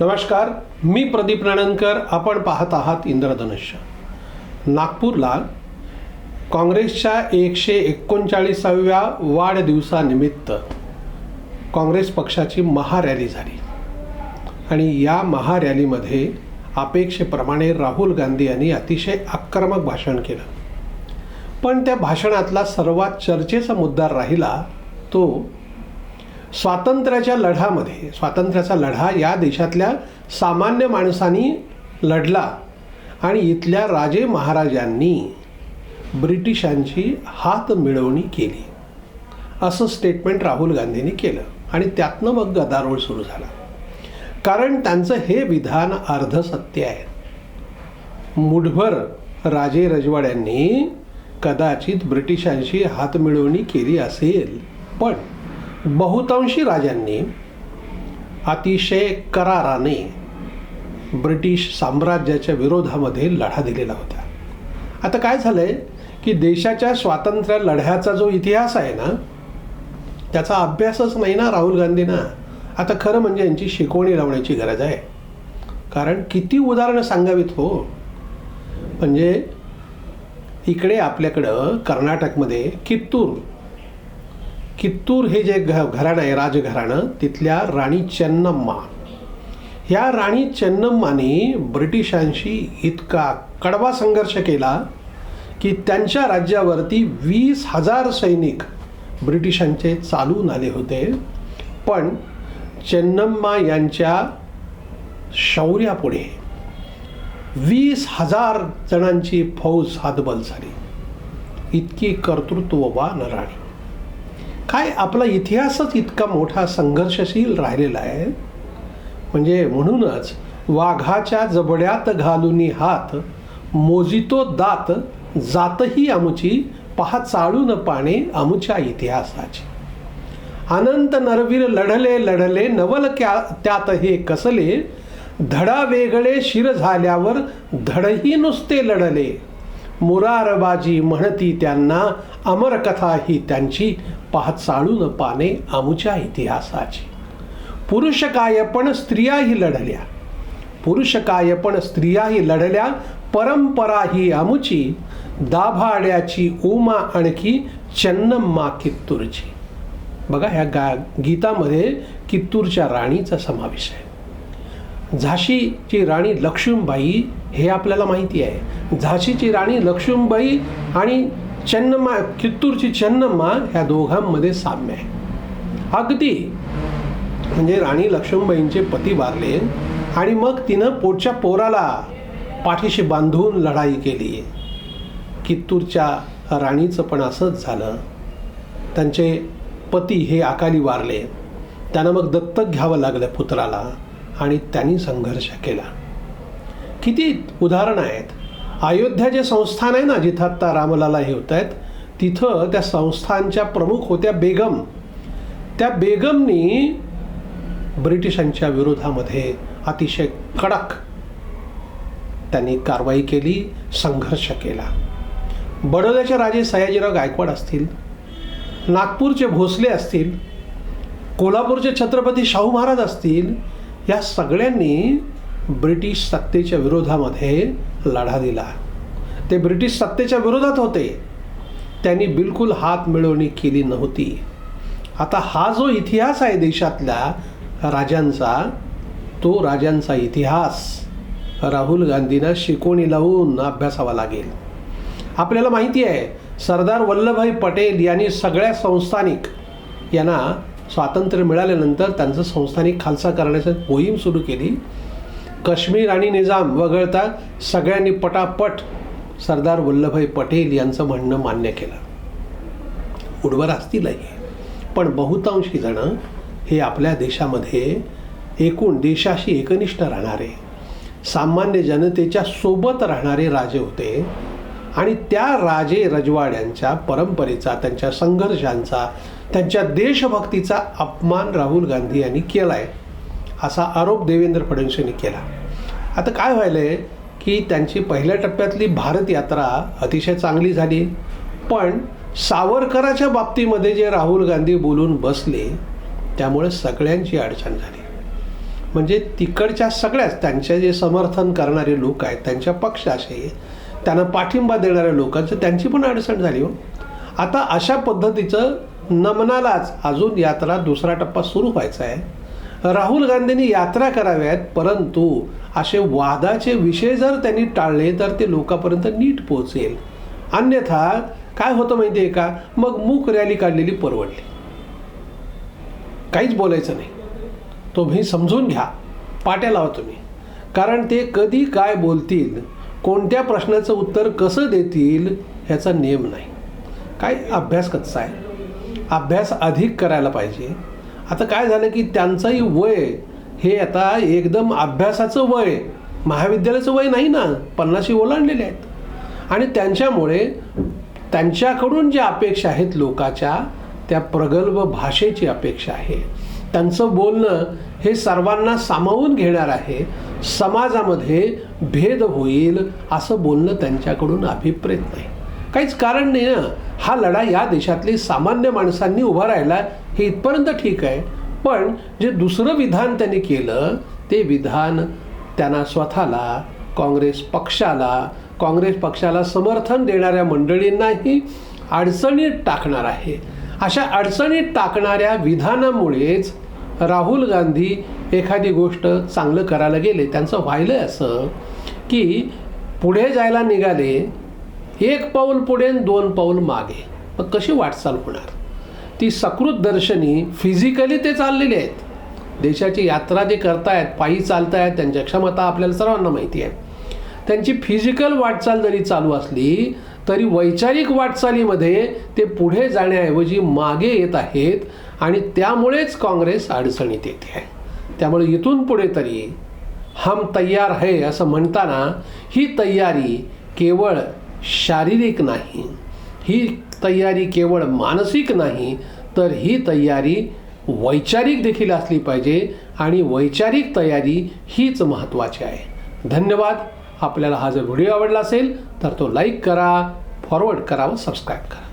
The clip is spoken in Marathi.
नमस्कार मी प्रदीप नाणनकर आपण पाहत आहात इंद्रधनुष्य. नागपूरला काँग्रेसच्या एकशे एकोणचाळीसाव्या वाढदिवसानिमित्त काँग्रेस पक्षाची महारॅली झाली. आणि या महारॅलीमध्ये अपेक्षेप्रमाणे राहुल गांधी यांनी अतिशय आक्रमक भाषण केलं. पण त्या भाषणातला सर्वात चर्चेचा मुद्दा राहिला तो स्वातंत्र्याच्या लढ्यामध्ये स्वातंत्र्याचा लढा या देशातल्या सामान्य माणसांनी लढला आणि इथल्या राजे महाराजांनी ब्रिटिशांची हात मिळवणी केली. असं स्टेटमेंट राहुल गांधींनी केलं आणि त्यातनं मग गदारोळ सुरू झाला. कारण त्यांचं हे विधान अर्धसत्य आहे. मुठभर राजे रजवाड्यांनी कदाचित ब्रिटिशांशी हातमिळवणी केली असेल पण बहुतांशी राजांनी अतिशय कराराने ब्रिटिश साम्राज्याच्या विरोधामध्ये लढा दिलेला होता. आता काय झालं आहे की देशाच्या स्वातंत्र्य लढ्याचा जो इतिहास आहे ना त्याचा अभ्यासच नाही ना राहुल गांधींना. आता खरं म्हणजे यांची शिकवणी लावण्याची गरज आहे. कारण किती उदाहरणं सांगावीत हो. म्हणजे इकडे आपल्याकडं कर्नाटकमध्ये कित्तूर कित्तूर हे जे घ घराणं आहे राजघराणं तिथल्या राणी चेन्नम्मा. ह्या राणी चेन्नम्माने ब्रिटिशांशी इतका कडवा संघर्ष केला की त्यांच्या राज्यावरती वीस हजार सैनिक ब्रिटिशांचे चालून आले होते. पण चेन्नम्मा यांच्या शौर्यापुढे वीस हजार जणांची फौज हातबल झाली. इतकी कर्तृत्ववान राणी. काय आपला इतिहासच इतका मोठा संघर्षशील राहिलेला आहे? म्हणजे म्हणूनच वाघाच्या जबड्यात घालून हात मोजितो दात जातही आमुची पहा चाळून पाणे आमुच्या इतिहासाची. अनंत नरवीर लढले लढले नवल क्या त्यात हे कसले? धडा वेगळे शिर झाल्यावर धडही नुसते लढले. मुरारबाजी म्हणती त्यांना अमरकथा ही त्यांची पाह चाळून पाने आमच्या इतिहासाची. पुरुष काय पण स्त्रियाही लढल्या. पुरुष काय पण स्त्रियाही लढल्या परंपरा ही आमुची. दाभाड्याची उमा आणखी चन्नम्मा कित्तूरची बघा ह्या गा गीतामध्ये कित्तूरच्या राणीचा समावेश आहे. झाशीची राणी लक्ष्मीबाई हे आपल्याला माहिती आहे. झाशीची राणी लक्ष्मीबाई आणि चेन्नम्मा कित्तूरची चेन्नम्मा ह्या दोघांमध्ये साम्य आहे. अगदी. म्हणजे राणी लक्ष्मीबाईंचे पती वारले आणि मग तिनं पोटच्या पोराला पाठीशी बांधून लढाई केली. कित्तूरच्या राणीचं पण असंच झालं. त्यांचे पती हे अकाली वारले. त्यांना मग दत्तक घ्यावं लागलं पुत्राला आणि त्यांनी संघर्ष केला. किती उदाहरणं आहेत. अयोध्या जे संस्थान आहे ना जिथं आत्ता रामलाला हे होत आहेत तिथं त्या संस्थानच्या प्रमुख होत्या बेगम. त्या बेगमनी ब्रिटिशांच्या विरोधामध्ये अतिशय कडक त्यांनी कारवाई केली संघर्ष केला. बडोद्याचे राजे सयाजीराव गायकवाड असतील नागपूरचे भोसले असतील कोल्हापूरचे छत्रपती शाहू महाराज असतील या सगळ्यांनी ब्रिटिश सत्तेच्या विरोधामध्ये लढा दिला. ते ब्रिटिश सत्तेच्या विरोधात होते. त्यांनी बिलकुल हात मिळवणी केली नव्हती. आता हा जो इतिहास आहे देशातल्या राजांचा तो राजांचा इतिहास. राहुल गांधींना शिकवणी लावून अभ्यासावा लागेल. आपल्याला माहिती आहे सरदार वल्लभभाई पटेल यांनी सगळ्या संस्थानिक यांना स्वातंत्र्य मिळाल्यानंतर त्यांचं संस्थानिक खालसा करण्याची मोहीम सुरू केली. काश्मीर आणि निजाम वगळता सगळ्यांनी पटापट सरदार वल्लभभाई पटेल यांचं म्हणणं मान्य केलं. उडवर असतीलही पण बहुतांशी जणं हे आपल्या देशामध्ये एकूण देशाशी एकनिष्ठ राहणारे सामान्य जनतेच्या सोबत राहणारे राजे होते आणि त्या राजे रजवाड्यांच्या परंपरेचा त्यांच्या संघर्षांचा त्यांच्या देशभक्तीचा अपमान राहुल गांधी यांनी केला आहे असा आरोप देवेंद्र फडणवीस यांनी केला. आता काय व्हायलं आहे की त्यांची पहिल्या टप्प्यातली भारत यात्रा अतिशय चांगली झाली. पण सावरकराच्या बाबतीमध्ये जे राहुल गांधी बोलून बसले त्यामुळे सगळ्यांची अडचण झाली. म्हणजे तिकडच्या सगळ्याच त्यांचे जे समर्थन करणारे लोक आहेत त्यांच्या पक्षाचे त्यांना पाठिंबा देणाऱ्या लोकांचं त्यांची पण अडचण झाली हो. आता अशा पद्धतीचं नमनालाच अजून यात्रा दुसरा टप्पा सुरू व्हायचा आहे. राहुल गांधींनी यात्रा कराव्यात परंतु असे वादाचे विषय जर त्यांनी टाळले तर ते लोकांपर्यंत नीट पोहोचेल. अन्यथा काय होतं माहिती आहे का? मग मूक रॅली काढलेली परवडली. काहीच बोलायचं नाही. तुम्ही समजून घ्या. पाट्या लावा तुम्ही. कारण ते कधी काय बोलतील कोणत्या प्रश्नाचं उत्तर कसं देतील ह्याचा नियम नाही. काय अभ्यास कच्चा आहे? अभ्यास अधिक करायला पाहिजे. आता काय झालं की त्यांचंही वय हे आता एकदम अभ्यासाचं वय महाविद्यालयाचं वय नाही ना पन्नाशी ओलांडलेले आहेत. आणि त्यांच्यामुळे त्यांच्याकडून ज्या अपेक्षा आहेत लोकाच्या त्या प्रगल्भ भाषेची अपेक्षा आहे. त्यांचं बोलणं हे सर्वांना सामावून घेणार आहे. समाजामध्ये भेद होईल असं बोलणं त्यांच्याकडून अभिप्रेत नाही. काहीच कारण नाही ना. हा लढा या देशातली सामान्य माणसांनी उभा राहिला हे इथपर्यंत ठीक आहे. पण जे दुसरं विधान त्यांनी केलं ते विधान त्यांना स्वतःला काँग्रेस पक्षाला काँग्रेस पक्षाला समर्थन देणाऱ्या मंडळींनाही अडचणीत टाकणार आहे. अशा अडचणीत टाकणाऱ्या विधानामुळेच राहुल गांधी एखादी गोष्ट चांगलं करायला गेले. त्यांचं व्हायलं असं की पुढे जायला निघाले एक पाऊल पुढे दोन पाऊल मागे. मग कशी वाटचाल होणार? ती सकृत दर्शनी फिजिकली ते चाललेले आहेत. देशाची यात्रा जे करतायत पायी चालतायत त्यांच्या क्षमता आपल्याला सर्वांना माहिती आहे. त्यांची फिजिकल वाटचाल जरी चालू असली तरी वैचारिक वाटचालीमध्ये ते पुढे जाण्याऐवजी मागे येत आहेत आणि त्यामुळेच काँग्रेस अडचणीत येते आहे. त्यामुळे इथून पुढे तरी हम तयार है असं म्हणताना ही तयारी केवळ शारीरिक नाही ही तयारी केवळ मानसिक नाही तर ही तयारी वैचारिक देखील असली पाहिजे आणि वैचारिक तयारी हीच महत्त्वाची आहे. धन्यवाद. आपल्याला हा जर व्हिडिओ आवडला असेल तर तो लाईक करा फॉरवर्ड करा व सबस्क्राईब करा.